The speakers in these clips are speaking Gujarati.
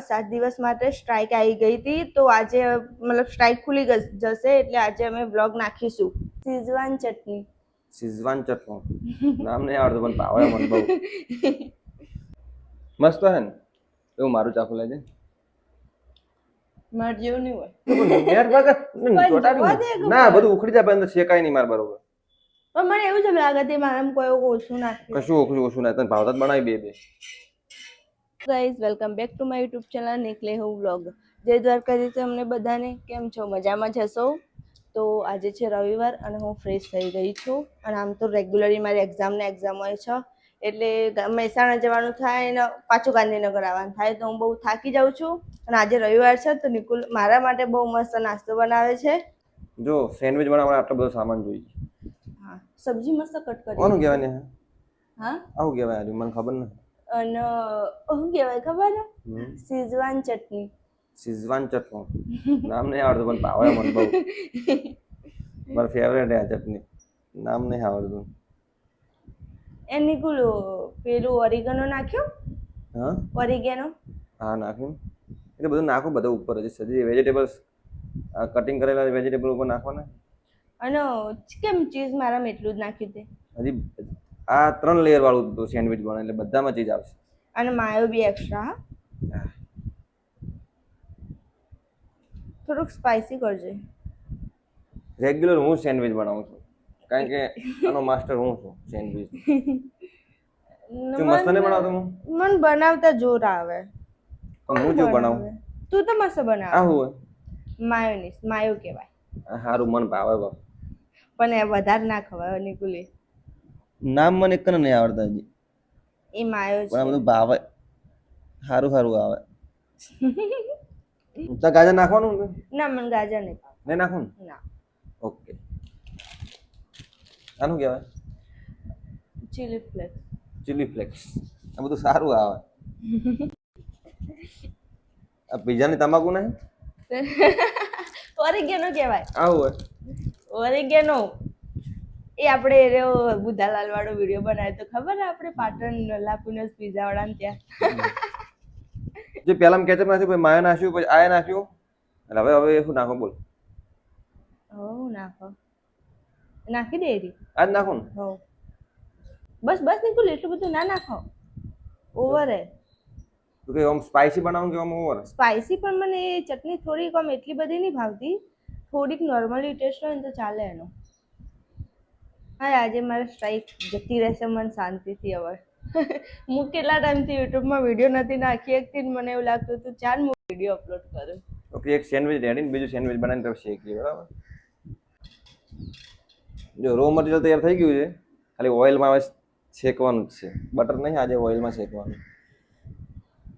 સાત દિવસ માટે સ્ટ્રાઇક આવી ગઈ હતી. તો આજે મતલબ સ્ટ્રાઇક ખુલી જશે એટલે આજે અમે બ્લોગ નાખીશું. સિઝવાન ચટણી. સિઝવાન ચટણી. નામ નહીં આવડતું પણ ભાવે મને બહુ. મસ્ત હે ને? એવું મારું ચાકુ લેજે. માર જેવું નહીં હોય. ને. બધું ઉખડી જાય પણ શેકાય નહીં માર બરોબર. પણ મને એવું જ લાગે તે મારામાં કોઈ ઓછું નાખ્યું કશું ઓછું ઓછું ના તને ભાવતા બનાવી બે બે. Guys welcome back to my YouTube channel નીકળે હું વ્લોગ. જય દ્વારકાધીશ અમને બધાને કેમ છો? મજામાં જશો તો આજે છે રવિવાર અને હું ફ્રેશ થઈ ગઈ છું. અને આમ તો રેગ્યુલરલી મારી એક્ઝામ ને એક્ઝામ હોય છે. એટલે મહેસાણા જવાનું થાય અને પાછું ગાંધીનગર આવવાનું થાય. તો હું બહુ થાકી જાઉં છું. અને આજે રવિવાર છે તો નિકુલ મારા માટે બહુ મસ્ત નાસ્તો બનાવે છે. જો સેન્ડવિચ બનાવવા આટલો બધો સામાન જોઈએ હા સબ્જી મસ્ત કટ કોનું કરી કહેવાય હા? આવું કહેવાય મને ખબર નથી. અને શું કહેવાય ખબર? હમ. સિઝવાન ચટણી. સિઝવાન ચટણી. નામ નહીં આવડતું પણ ભાવે મને બહુ. મારું ફેવરેટ આ ચટણી. નામ નહીં આવડતું. એની કુલ પેલું ઓરિગેનો નાખ્યો? હા? ઓરિગેનો? હા નાખ્યું. એટલે બધું નાખું બધું ઉપર જ સજી વેજીટેબલ્સ કટિંગ કરેલા વેજીટેબલ ઉપર નાખવાના? અને કેમ ચીઝ મારામાં એટલું જ નાખ્યું તે? હજી આ ત્રણ લેયર વાળું સેન્ડવિચ બને એટલે બધામાં ચીજ આવશે. અને માયો બી એક્સ્ટ્રા થોડુંક સ્પાઇસી કરજે. રેગ્યુલર હું સેન્ડવિચ બનાવું છું. કારણ કે આનો માસ્ટર હું છું સેન્ડવિચ તું મસ્ત નહીં બનાવતો હું? મન બનાવતા જોર આવે. પણ હું જો બનાવું? તું તો મસ્ત આ બનાવે હોય? માયોનીસ માયો કહેવાય. હારું મન ભાવે બાપ. પણ એ વધારે ના ખવાય નિકુલી. નામ મને એક નહીં આવડતા હજી. એ માયો પણ આ બધું ભાવે. સારું સારું આવે. તો ગાજર નાખવાનું ને? ના મને ગાજર નહીં ભાવે. નહીં નાખું ને. ના ઓકે. આનું કહેવાય? ચીલી ફ્લેક્સ ચીલી ફ્લેક્સ આ બધું સારું આવે. આ પીઝાની તમાકુ નહીં? ઓરિગેનો કહેવાય. આવું હોય. ઓરિગેનો. એ આપણે એનો બુધાલાલ વાળો વીડિયો બનાવ્યો તો ખબર ને આપણે પાટણ લાપુનસ પીઝા વાળાને ત્યાં? જે પહેલા કેચઅપ નાખ્યું પછી માયો નાખ્યું પછી આયા નાખ્યું? એટલે હવે હવે શું નાખો બોલ. હો નાખો? નાખી દે એરી. આ નાખો ને? હો બસ બસ નિકુલ એટલું બધું ના નાખો. ઓવર હે. તો કે ઓમ સ્પાઇસી બનાવું કે ઓમ ઓવર સ્પાઇસી પણ મને ચટણી થોડીક કમ એટલી બધી નહીં ભાવતી. થોડીક નોર્મલી ટેસ્ટ હોય ને તો ચાલે એનો. હા આજે મારે સ્ટ્રાઇક જતી રહેશે મને શાંતિથી હવે હું કેટલા ટાઈમથી યુટ્યુબમાં વીડિયો નથી નાખી એકથી મને એવું લાગતું હતું ચાલ હું વીડિયો અપલોડ કરું. ઓકે એક સેન્ડવિચ રેડી ને બીજું સેન્ડવિચ બનાવીને તમે શેકી બરાબર? જો રો મટીરિયલ તૈયાર થઈ ગયું છે ખાલી ઓઇલમાં હવે શેકવાનું જ છે. બટર નહીં આજે ઓઇલમાં શેકવાનું.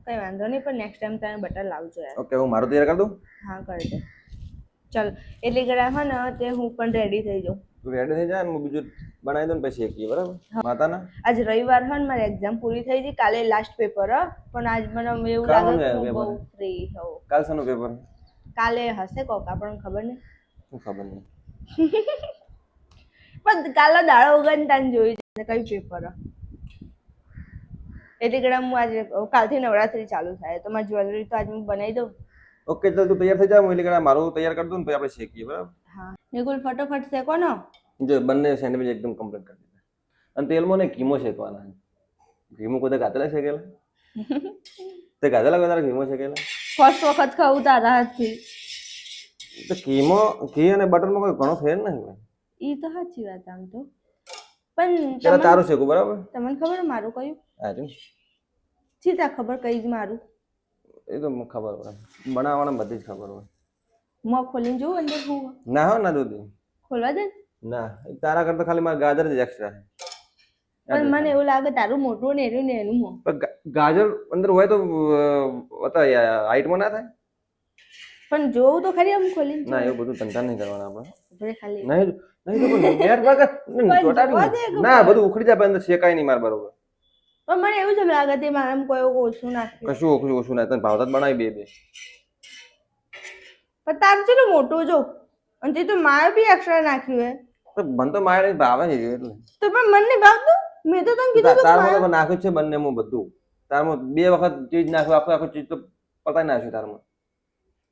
કંઈ વાંધો નહીં પણ નેક્સ્ટ ટાઈમ તમે બટર લાવજો યાર. ઓકે હું મારું તૈયાર કરી દઉં? હા કરી દે. ચલો એટલી ઘડા હોય ને તે હું પણ રેડી થઈ જાઉં. રેડી થઈ જાય હું બીજું બનાવી દઉં પછી શેકીએ બરાબર? માતાના? આજ રવિવાર હોય ને મારી એક્ઝામ પૂરી થઈ ગઈ કાલે લાસ્ટ પેપર હ પણ આજ મને એવું લાગે કે બહુ ફ્રી હો કાલ સનો પેપર કાલે હશે કોક આપણને ખબર નહીં. શું ખબર નહીં. પણ કાલે દાડો ઉગન તાન જોઈ છે કયું પેપર હ. એટલી કે હું આજે કાલથી નવરાત્રી ચાલુ થાય તો મારી જ્વેલરી તો આજ હું બનાવી દઉં. ઓકે તો તું તૈયાર થઈ જા હું એટલે કે મારું તૈયાર કરી દઉં ને પછી આપણે શેકીએ બરાબર? હા. નિકુલ ફટોફટ શેકો ને જો બંને સેન્ડવિચ એકદમ કમ્પ્લીટ કરી દીધા. અને તેલમાં ને કીમો શેકવાના ઘીમો કોઈ ગાતેલા શેકેલા? તે ગાતેલા કોઈ તારા ઘીમો શેકેલા? ફર્સ્ટ વખત ખાવું તારા હાથથી. તો કીમો ઘી અને બટરમાં કોઈ ઘણો ફેર નહીં હોય. એ તો સાચી વાત આમ તો. પણ ચાલો તારું શેકું બરાબર? તમને ખબર મારું કયું? હા જો સીધા ખબર કઈ જ મારું. એ તો ખબર હોય. બનાવવાના બધી જ ખબર હોય. મોં ખોલીને જોઉં અંદર હું? ના હો ના દૂધ ખોલવા દે ના? તારા કરતા ખાલી મારા ગાજર જ એક્સ્ટ્રા પણ મને એવું લાગે તારું મોટું ને એનું ને એનું મોં પણ ગાજર અંદર હોય તો બતા હાઈટમાં ના થાય? પણ જોવું તો ખરી આમ ખોલી ના એવું બધું ધંધા નહીં કરવાના આપણે. ખાલી નહીં તો પણ ના બધું ઉખડી જાય અંદર શેકાય નહીં માર બરોબર. પણ મને એવું જ લાગે તે મારામાં કોઈ ઓછું ના કશું ઓછું ઓછું ના તને ભાવતા જ બનાવી બે બે. પણ તારું છે ને મોટું જો. અને તે તો મારે બી અક્ષર નાખ્યું હે. પણ મને તો મારે નહીં ભાવે નહીં એટલે. તો પણ મને નહીં ભાવતું મેં તો તને કીધું તાર મને તો નાખ્યું છે બંને બધું. તારમાં બે વખત ચીજ નાખ્યું આખું આખું ચીજ તો પતાઈ નાખ્યું તારમાં.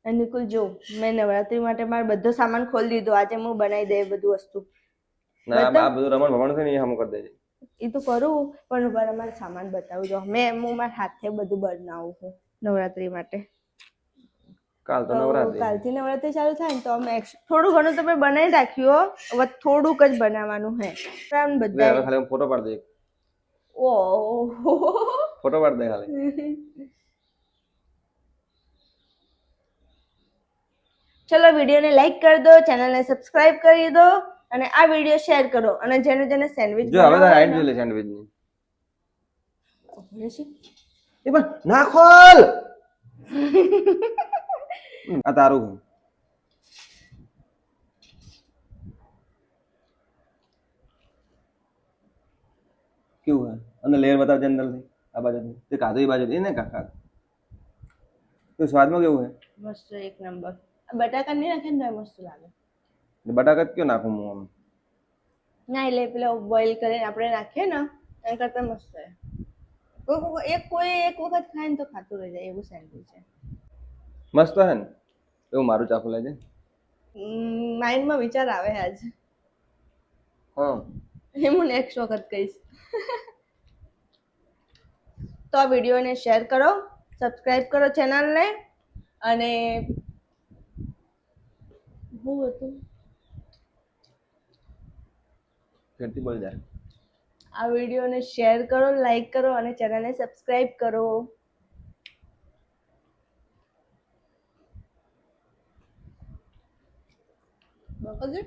અને નિકુલ જો મેં નવરાત્રી માટે મારો બધો સામાન ખોલી દીધો. આજે હું બનાવી દે બધું વસ્તુ. ના. આ બધું રમણ ભમણ છે ને એ હમ કરી દેજે. એ તો કરું પણ ઊભા મારે સામાન બતાવું જો. મેં હું મારા હાથે બધું બનાવું છું નવરાત્રી માટે. કાલ તો નવરાત્રી. કાલથી નવરાત્રી ચાલુ થાય ને તો અમે થોડું ઘણું તમે બનાવી રાખ્યો હવે થોડુંક જ બનાવવાનું હે. પણ બધા હવે ખાલી ફોટો પાડ દે ઓહો ફોટો પાડ દે ખાલી. ચલો વિડીયોને લાઈક કરી દો ચેનલને સબસ્ક્રાઇબ કરી દો અને આ વીડિયો શેર કરો અને જેને જેને સેન્ડવિચ જો હવે તારે આઈડ જોઈ લે સેન્ડવિચની એ પણ ના ખોલ આ તારું છે. કેવું હે? અને લેયર બતાવજે અંદરથી આ બાજુ તે કાધું એ બાજુ એને કાકા તો સ્વાદમાં કેવું હે? મસ્ત એક નંબર. બટાકા નહીં નાખે ને મસ્ત લાગે. બટાકા કયો નાખું હું આમ? ના એટલે પેલા બોઇલ કરીને આપણે નાખીએ ને એના કરતાં મસ્ત છે. કોઈ- એક કોઈ એક વખત ખાય ને તો ખાતું રહી જાય એવું સેન્ડવિચ છે. મસ્ત હે ને? એવું મારું ચાખું લેજે માઇન્ડમાં વિચાર આવે આજ. હા. એ હું નેક્સ્ટ વખત કહીશ. તો આ વિડીયોને શેર કરો સબસ્ક્રાઇબ કરો ચેનલને અને શું હતું? ફેરથી બોલ જાય. આ વિડીયોને શેર કરો લાઈક કરો અને ચેનલને સબસ્ક્રાઇબ કરો. Hazır.